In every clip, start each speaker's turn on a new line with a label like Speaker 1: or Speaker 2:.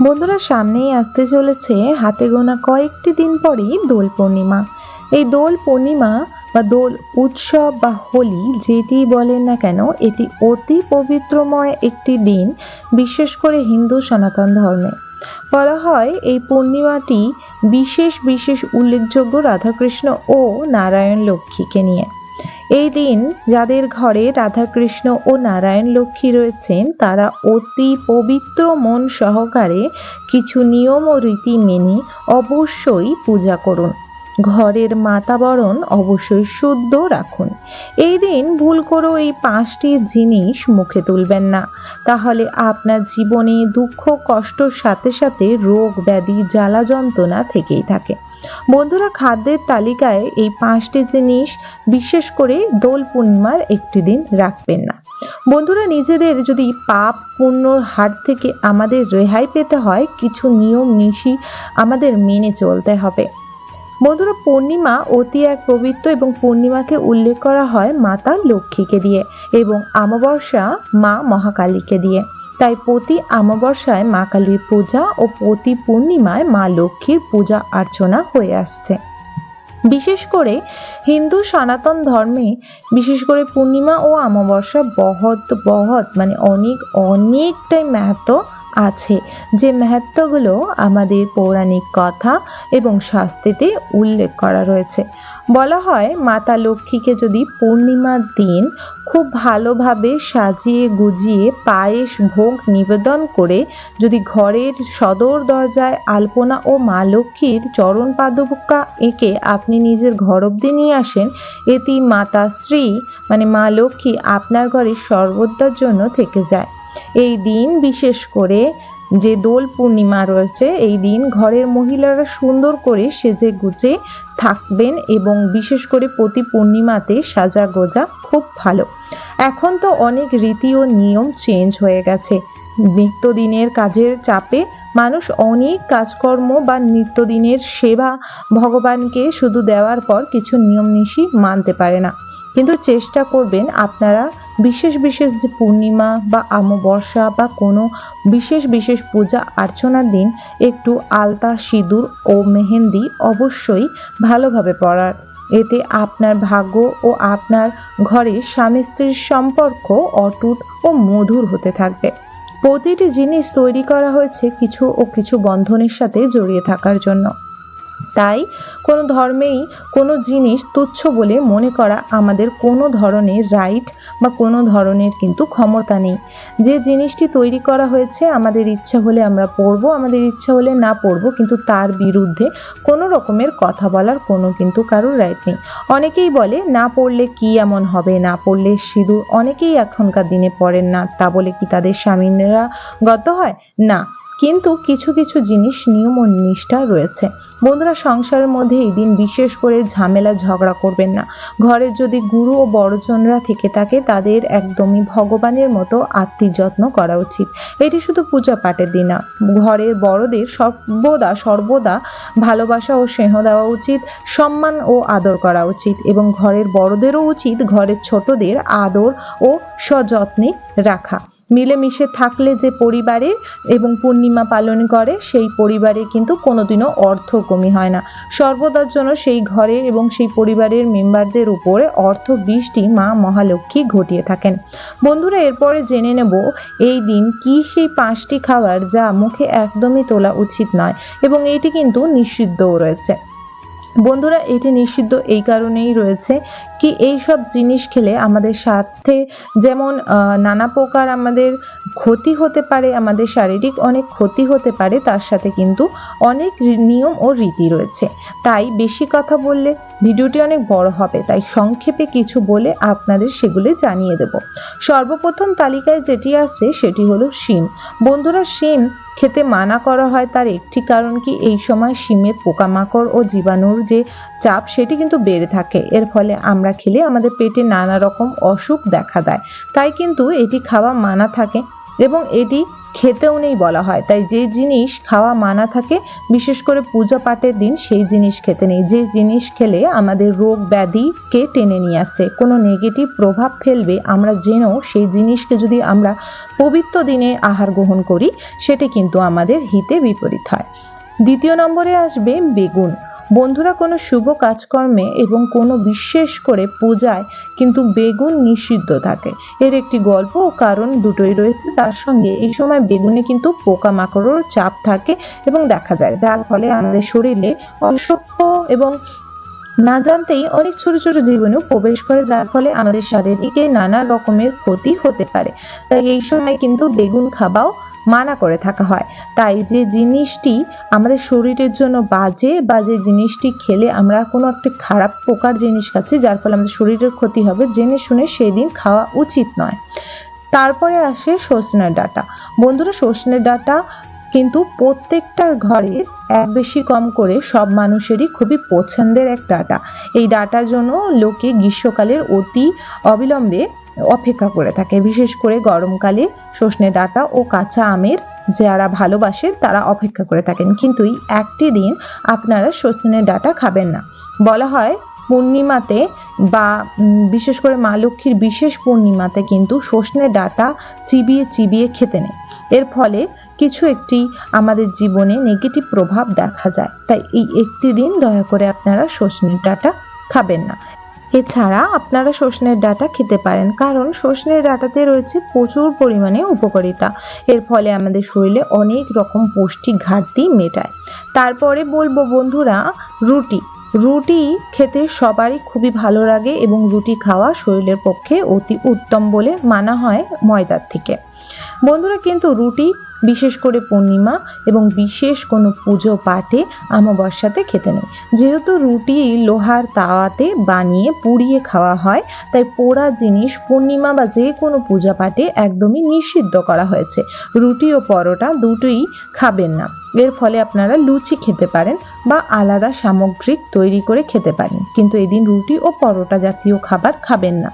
Speaker 1: বন্ধুরা, সামনেই আসতে চলেছে হাতে গোনা কয়েকটি দিন পরেই দোল পূর্ণিমা। এই দোল পূর্ণিমা বা দোল উৎসব বা হোলি যেটি বলেন না কেন, এটি অতি পবিত্রময় একটি দিন, বিশেষ করে হিন্দু সনাতন ধর্মে। বলা হয় এই পূর্ণিমাটি বিশেষ বিশেষ উল্লেখযোগ্য রাধাকৃষ্ণ ও নারায়ণ লক্ষ্মীকে নিয়ে। এই দিন যাদের ঘরে রাধাকৃষ্ণ ও নারায়ণ লক্ষ্মী রয়েছেন, তারা অতি পবিত্র মন সহকারে কিছু নিয়ম ও রীতি মেনে অবশ্যই পূজা করুন। ঘরের মাতাবরণ অবশ্যই শুদ্ধ রাখুন। এই দিন ভুল করেও এই পাঁচটি জিনিস মুখে তুলবেন না। তাহলে আপনার জীবনে দুঃখ কষ্টর সাথে সাথে রোগ, ব্যাধি, জ্বালা যন্ত্রণা থেকেই থাকে। বন্ধুরা খাদ্যের তালিকায় এই পাঁচটি জিনিস বিশেষ করে দোল পূর্ণিমার একটি দিন রাখবেন না। বন্ধুরা নিজেদের যদি পাপ পুণ্যর হাত থেকে আমাদের রেহাই পেতে হয়, কিছু নিয়ম নিশি আমাদের মেনে চলতে হবে। বন্ধুরা পূর্ণিমা অতি এক পবিত্র এবং পূর্ণিমাকে উল্লেখ করা হয় মাতা লক্ষ্মীকে দিয়ে এবং অমাবস্যা মা মহাকালীকে দিয়ে। তাই প্রতি অমাবস্যায় মা কালীর পূজা ও প্রতি পূর্ণিমায় মা লক্ষ্মীর পূজা অর্চনা হয়ে আসছে। বিশেষ করে হিন্দু সনাতন ধর্মে বিশেষ করে পূর্ণিমা ও অমাবস্যা বহৎ বহৎ মানে অনেক, অনেকটাই মাহাত্ম আছে। যে মাহাত্মগুলো আমাদের পৌরাণিক কথা এবং শাস্তিতে উল্লেখ করা রয়েছে। বলা হয়, মাতা লক্ষ্মীকে যদি পূর্ণিমার দিন খুব ভালোভাবে সাজিয়ে গুজিয়ে পায়েস, ভোগ নিবেদন করে যদি ঘরের সদর দরজায় আলপনা ও মা লক্ষ্মীর চরণ পাদুকা এঁকে আপনি নিজের ঘর অব্দি নিয়ে আসেন এটি মাতা শ্রী মানে মা লক্ষ্মী আপনার ঘরে সর্বদার জন্য থেকে যায়। এই দিন বিশেষ করে যে দোল পূর্ণিমা রয়েছে, এই দিন ঘরের মহিলারা সুন্দর করে সেজে গুজে থাকবেন এবং বিশেষ করে প্রতি পূর্ণিমাতে সাজা গোজা খুব ভালো। এখন তো অনেক রীতি ও নিয়ম চেঞ্জ হয়ে গেছে। নিত্যদিনের কাজের চাপে মানুষ অনেক কাজকর্ম বা নিত্যদিনের সেবা ভগবানকে শুধু দেওয়ার পর কিছু নিয়ম নিশি মানতে পারে না। কিন্তু চেষ্টা করবেন আপনারা বিশেষ বিশেষ যে পূর্ণিমা বা অমাবস্যা বা কোনো বিশেষ বিশেষ পূজা অর্চনার দিন একটু আলতা, সিঁদুর ও মেহেন্দি অবশ্যই ভালোভাবে পরার। এতে আপনার ভাগ্য ও আপনার ঘরে স্বামী স্ত্রীর সম্পর্ক অটুট ও মধুর হতে থাকবে। প্রতিটি জিনিস তৈরি করা হয়েছে কিছু ও কিছু বন্ধনের সাথে জড়িয়ে থাকার জন্য। তাই কোনো ধর্মেই কোনো জিনিস তুচ্ছ বলে মনে করা আমাদের কোনো ধরনের রাইট বা কোনো ধরনের কিন্তু ক্ষমতা নেই। যে জিনিসটি তৈরি করা হয়েছে আমাদের ইচ্ছা হলে আমরা পড়ব, আমাদের ইচ্ছা হলে না পড়ব, কিন্তু তার বিরুদ্ধে কোনো রকমের কথা বলার কোনো কিন্তু কারোর রাইট নেই। অনেকেই বলে, না পড়লে কি এমন হবে? না পড়লে সিঁদুর? অনেকেই এখনকার দিনে পড়েন না। তা বলে কি তাদের স্বামীরা গত হয়? না। কিন্তু কিছু কিছু জিনিস নিয়ম ও নিষ্ঠা রয়েছে। বন্ধুরা, সংসারের মধ্যে এই দিন বিশেষ করে ঝামেলা, ঝগড়া করবেন না। ঘরে যদি গুরু ও বড়জনরা থেকে থাকে, তাদের একদমই ভগবানের মতো আত্মীয় যত্ন করা উচিত। এটি শুধু পূজা পাঠের দিন না ঘরের বড়দের সর্বদা সর্বদা ভালোবাসা ও স্নেহ দেওয়া উচিত, সম্মান ও আদর করা উচিত এবং ঘরের বড়দেরও উচিত ঘরের ছোটদের আদর ও সযত্নে রাখা। মিলেমিশে থাকলে যে পরিবারে এবং পূর্ণিমা পালন করে, সেই পরিবারে কিন্তু কোনোদিনও অর্থ কমি হয় না। সর্বদার জন্য সেই ঘরে এবং সেই পরিবারের মেম্বারদের উপরে অর্থ বৃষ্টি মা মহালক্ষ্মী ঘটিয়ে থাকেন। বন্ধুরা, এরপরে জেনে নেব এই দিন কি সেই পাঁচটি খাবার যা মুখে একদমই তোলা উচিত নয় এবং এটি কিন্তু নিষিদ্ধও রয়েছে। বন্ধুরা, এটি নিষিদ্ধ এই কারণেই রয়েছে কি এই সব জিনিস খেলে আমাদের স্বার্থে যেমন নানা প্রকার আমাদের ক্ষতি হতে পারে, আমাদের শারীরিক অনেক ক্ষতি হতে পারে, তার সাথে কিন্তু অনেক নিয়ম ও রীতি রয়েছে। তাই বেশি কথা বললে ভিডিওটি অনেক বড় হবে, তাই সংক্ষেপে কিছু বলে আপনাদের সেগুলি জানিয়ে দেব। সর্বপ্রথম তালিকায় যেটি আছে, সেটি হলো শিম। বন্ধুরা, শিম খেতে মানা করা হয় তার একটি কারণ কি? এই সময় শিমের পোকামাকড় ও জীবাণুর যে চাপ, সেটি কিন্তু বেড়ে থাকে। এর ফলে আমরা খেলে আমাদের পেটে নানা রকম অসুখ দেখা দেয়। তাই কিন্তু এটি খাওয়া মানা থাকে। এবং এটি খেতেও নেই বলা হয়। তাই যে জিনিস খাওয়া মানা থাকে, বিশেষ করে পূজা পাঠের দিন সেই জিনিস খেতে নেই। যে জিনিস খেলে আমাদের রোগ ব্যাধিকে টেনে নিয়ে আসছে কোনো নেগেটিভ প্রভাব ফেলবে, আমরা জেনেও সেই জিনিসকে যদি আমরা পবিত্র দিনে আহার গ্রহণ করি, সেটি কিন্তু আমাদের হিতে বিপরীত হয়। দ্বিতীয় নম্বরে আসবে বেগুন। বন্ধুরা কোনো শুভ কাজকর্মে এবং কোনো বিশেষ করে পূজায় কিন্তু বেগুন নিষিদ্ধ থাকে। এর একটি গল্প ও কারণ দুটোই রয়েছে। তার সঙ্গে এই সময় বেগুনে কিন্তু পোকামাকড়ের চাপ থাকে এবং দেখা যায়, যার ফলে আমাদের শরীরে অসভ্য এবং না জানতেই অনেক ছোট ছোট জীবনেও প্রবেশ করে, যার ফলে আমাদের শারীরিকে নানা রকমের ক্ষতি হতে পারে। তাই এই সময় কিন্তু বেগুন খাওয়াও মানা করে থাকা হয়। তাই যে জিনিসটি আমাদের শরীরের জন্য বাজে বা যে জিনিসটি খেলে আমরা কোনো একটা খারাপ পোকার জিনিস খাচ্ছি, যার ফলে আমাদের শরীরের ক্ষতি হবে, জেনে শুনে সেই দিন খাওয়া উচিত নয়। তারপরে আসে সজনের ডাটা। বন্ধুরা সজনের ডাটা কিন্তু প্রত্যেকটা ঘরে এক বেশি কম করে সব মানুষেরই খুবই পছন্দের এক ডাটা। এই ডাটার জন্য লোকে গ্রীষ্মকালের অতি অবিলম্বে অপেক্ষা করে থাকে। বিশেষ করে গরমকালে সজনে ডাঁটা ও কাঁচা আমের যারা ভালোবাসে, তারা অপেক্ষা করে থাকেন। কিন্তু একটি দিন আপনারা সজনে ডাঁটা খাবেন না। বলা হয়, পূর্ণিমাতে বা বিশেষ করে মা লক্ষ্মীর বিশেষ পূর্ণিমাতে কিন্তু সজনে ডাঁটা চিবিয়ে চিবিয়ে খেতে নেই। এর ফলে কিছু একটি আমাদের জীবনে নেগেটিভ প্রভাব দেখা যায়। তাই এই একটি দিন দয়া করে আপনারা সজনে ডাঁটা খাবেন না। এছাড়া আপনারা সজনের ডাটা খেতে পারেন, কারণ সজনের ডাটাতে রয়েছে প্রচুর পরিমাণে উপকারিতা। এর ফলে আমাদের শরীরে অনেক রকম পুষ্টি ঘাটতি মেটায়। তারপরে বলব বন্ধুরা, রুটি। রুটি খেতে সবারই খুবই ভালো লাগে এবং রুটি খাওয়া শরীরের পক্ষে অতি উত্তম বলে মানা হয় ময়দার থেকে। বন্ধুরা কিন্তু রুটি, বিশেষ করে পূর্ণিমা এবং বিশেষ কোনো পুজো পাঠে অমাবস্যাতে খেতে নেই। যেহেতু রুটি লোহার তাওয়াতে বানিয়ে পুড়িয়ে খাওয়া হয়, তাই পোড়া জিনিস পূর্ণিমা বা যে কোনো পূজা পাঠে একদমই নিষিদ্ধ করা হয়েছে। রুটি ও পরোটা দুটোই খাবেন না। এর ফলে আপনারা লুচি খেতে পারেন বা আলাদা সামগ্রিক তৈরি করে খেতে পারেন। কিন্তু এদিন রুটি ও পরোটা জাতীয় খাবার খাবেন না।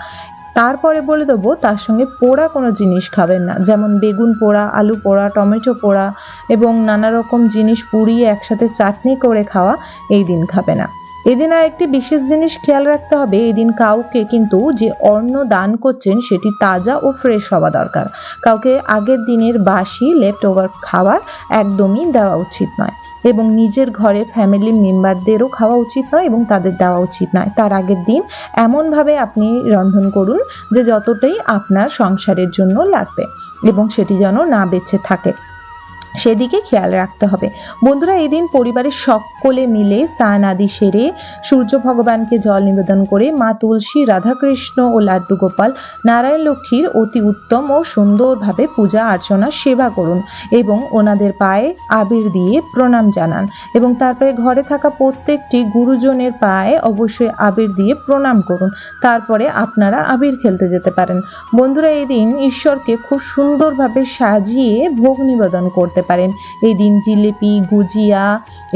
Speaker 1: তারপরে বলে দেবো, তার সঙ্গে পোড়া কোনো জিনিস খাবেন না। যেমন বেগুন পোড়া, আলু পোড়া, টমেটো পোড়া এবং নানা রকম জিনিস পুড়িয়ে একসাথে চাটনি করে খাওয়া এই দিন খাবে না। এদিন আর একটি বিশেষ জিনিস খেয়াল রাখতে হবে এদিন কাউকে কিন্তু যে অন্ন দান করছেন সেটি তাজা ও ফ্রেশ হওয়া দরকার। কাউকে আগের দিনের বাসি লেফট ওভার খাবার একদমই দেওয়া উচিত নয়। এবং নিজের ঘরে ফ্যামিলি মেম্বারদেরও খাওয়া উচিত নয় এবং তাদের দেওয়া উচিত নয়। তার আগের দিন এমনভাবে আপনি রন্ধন করুন যে যতটাই আপনার সংসারের জন্য লাগবে এবং সেটি যেন না বেঁচে থাকে। সেদিকে খেয়াল রাখতে হবে। বন্ধুরা এই দিন পরিবারের সকলে মিলে স্নান আদি সেরে সূর্য ভগবানকে জল নিবেদন করে মা তুলসী, রাধাকৃষ্ণ ও লাড্ডু গোপাল, নারায়ণ লক্ষ্মীর অতি উত্তম ও সুন্দরভাবে পূজা অর্চনা সেবা করুন এবং ওনাদের পায়ে আবির দিয়ে প্রণাম জানান এবং তারপরে ঘরে থাকা প্রত্যেকটি গুরুজনের পায়ে অবশ্যই আবির দিয়ে প্রণাম করুন। তারপরে আপনারা আবির খেলতে যেতে পারেন। বন্ধুরা এই দিন ঈশ্বরকে খুব সুন্দরভাবে সাজিয়ে ভোগ নিবেদন করতে পারেন। এই দিন জিলিপি, গুজিয়া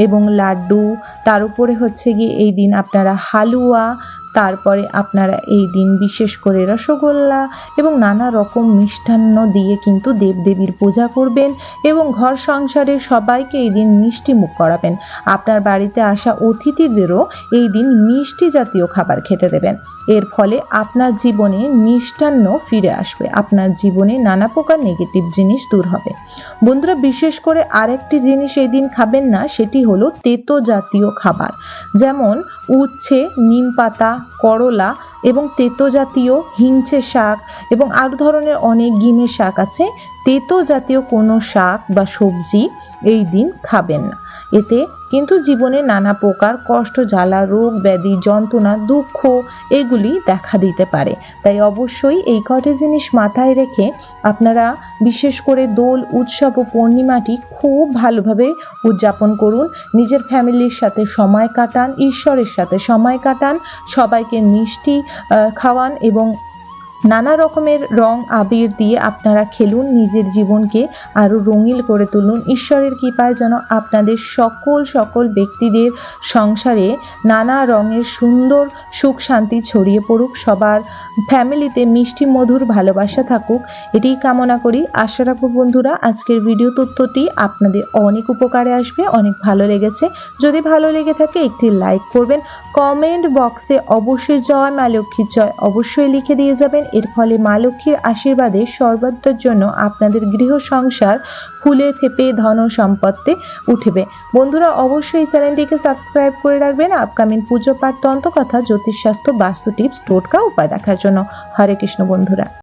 Speaker 1: এবং লাড্ডু, তার উপরে হচ্ছে গিয়ে এই দিন আপনারা হালুয়া, তারপরে আপনারা এই দিন বিশেষ করে রসগোল্লা এবং নানা রকম মিষ্টান্ন দিয়ে কিন্তু দেবদেবীর পূজা করবেন এবং ঘর সংসারের সবাইকে এই দিন মিষ্টি মুখ করাবেন। আপনার বাড়িতে আসা অতিথিদেরও এই দিন মিষ্টি জাতীয় খাবার খেতে দেবেন। এর ফলে আপনার জীবনে মিষ্টান্ন ফিরে আসবে। আপনার জীবনে নানা প্রকার নেগেটিভ জিনিস দূর হবে। বন্ধুরা, বিশেষ করে আরেকটি জিনিস এই দিন খাবেন না, সেটি হলো তেতো জাতীয় খাবার। যেমন উচ্ছে, নিম পাতা, করলা এবং তেতো জাতীয় হিংচে শাক এবং আরও ধরনের অনেক গিমের শাক আছে। তেতো জাতীয় কোনো শাক বা সবজি এই দিন খাবেন না। এতে কিন্তু জীবনে নানা প্রকার কষ্ট, জ্বালা, রোগ, ব্যাধি, যন্ত্রণা, দুঃখ এগুলি দেখা দিতে পারে। তাই অবশ্যই এই কটি জিনিস মাথায় রেখে আপনারা বিশেষ করে দোল, উৎসব ও পূর্ণিমাটি খুব ভালোভাবে উদযাপন করুন। নিজের ফ্যামিলির সাথে সময় কাটান, ঈশ্বরের সাথে সময় কাটান, সবাইকে মিষ্টি খাওয়ান এবং নানা রকমের রং আবির দিয়ে আপনারা খেলুন, নিজের জীবনকে আরও রঙিন করে তুলুন। ঈশ্বরের কৃপায় যেন আপনাদের সকল সকল ব্যক্তিদের সংসারে নানা রঙের সুন্দর সুখ শান্তি ছড়িয়ে পড়ুক, সবার ফ্যামিলিতে মিষ্টি মধুর ভালোবাসা থাকুক। এটাই কামনা করি। আশা রাখব বন্ধুরা, আজকের ভিডিও তথ্যটি আপনাদের অনেক উপকারে আসবে, অনেক ভালো লেগেছে। যদি ভালো লেগে থাকে, একটি লাইক করবেন। কমেন্ট বক্সে অবশ্যই জয় মা লক্ষ্মীর জয়। অবশ্যই লিখে দিয়ে যাবেন। এর ফলে মা লক্ষ্মীর আশীর্বাদে সর্বত্রের জন্য আপনাদের গৃহ সংসার ফুলে ফেপে ধন সম্পত্তি উঠবে। বন্ধুরা, অবশ্যই চ্যানেলটিকে সাবস্ক্রাইব করে রাখবেন। আপকামিং পুজো পাঠ তন্ত্র কথা জ্যোতিষশাস্ত্র, বাস্তু টিপস, টোটকা উপায় দেখার জন্য। হরে কৃষ্ণ বন্ধুরা।